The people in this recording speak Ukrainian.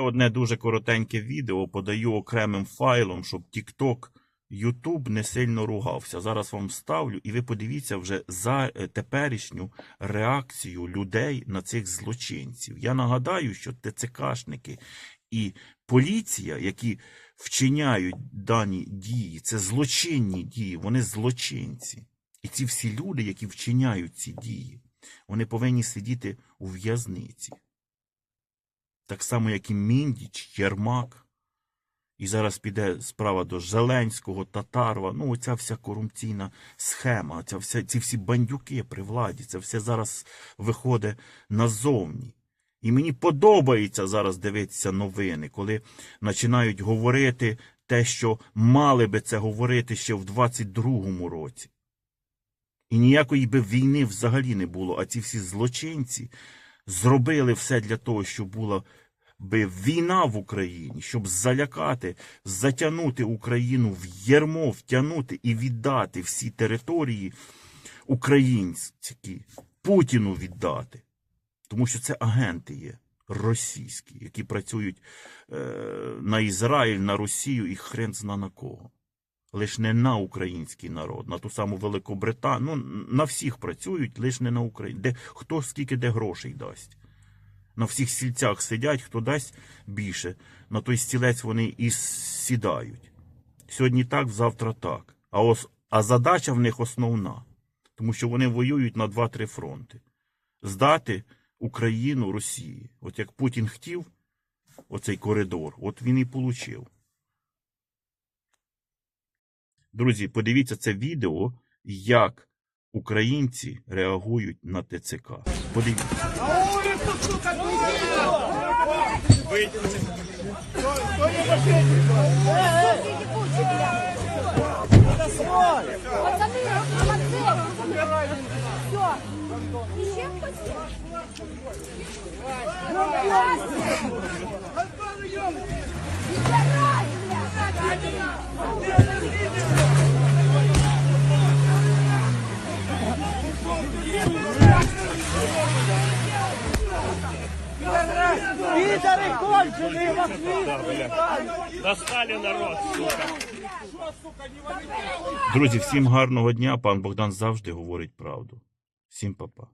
Одне дуже коротеньке відео подаю окремим файлом, щоб TikTok, YouTube не сильно ругався. Зараз вам ставлю, і ви подивіться вже за е, теперішню реакцію людей на цих злочинців. Я нагадаю, що ТЦКшники і поліція, які вчиняють дані дії, це злочинні дії, вони злочинці. І ці всі люди, які вчиняють ці дії, вони повинні сидіти у в'язниці. Так само, як і Міндіч, Єрмак. І зараз піде справа до Зеленського, Татарова. Ну, оця вся корупційна схема, ця вся, ці всі бандюки при владі, це все зараз виходить назовні. І мені подобається зараз дивитися новини, коли починають говорити те, що мали би це говорити ще в 22-му році. І ніякої би війни взагалі не було, а ці всі злочинці зробили все для того, щоб була би війна в Україні, щоб залякати, затягнути Україну в єрмо, втягнути і віддати всі території українські, Путіну віддати. Тому що це агенти є російські, які працюють е, на Ізраїль, на Росію і хрен зна на кого. Лиш не на український народ, на ту саму Великобританію. Ну, на всіх працюють, лиш не на Україну. Де, хто скільки де грошей дасть. На всіх стільцях сидять, хто дасть більше, на той стілець вони і сідають. Сьогодні так, завтра так. А, ос, а задача в них основна, тому що вони воюють на 2-3 фронти. Здати Україну Росії. От як Путін хотів оцей коридор, от він і получив. Друзі, подивіться це відео, як українці реагують на ТЦК. Подивіться. Пацаны, Достали народ, сука. Друзі, всім гарного дня. Пан Богдан завжди говорить правду. Всім па-па.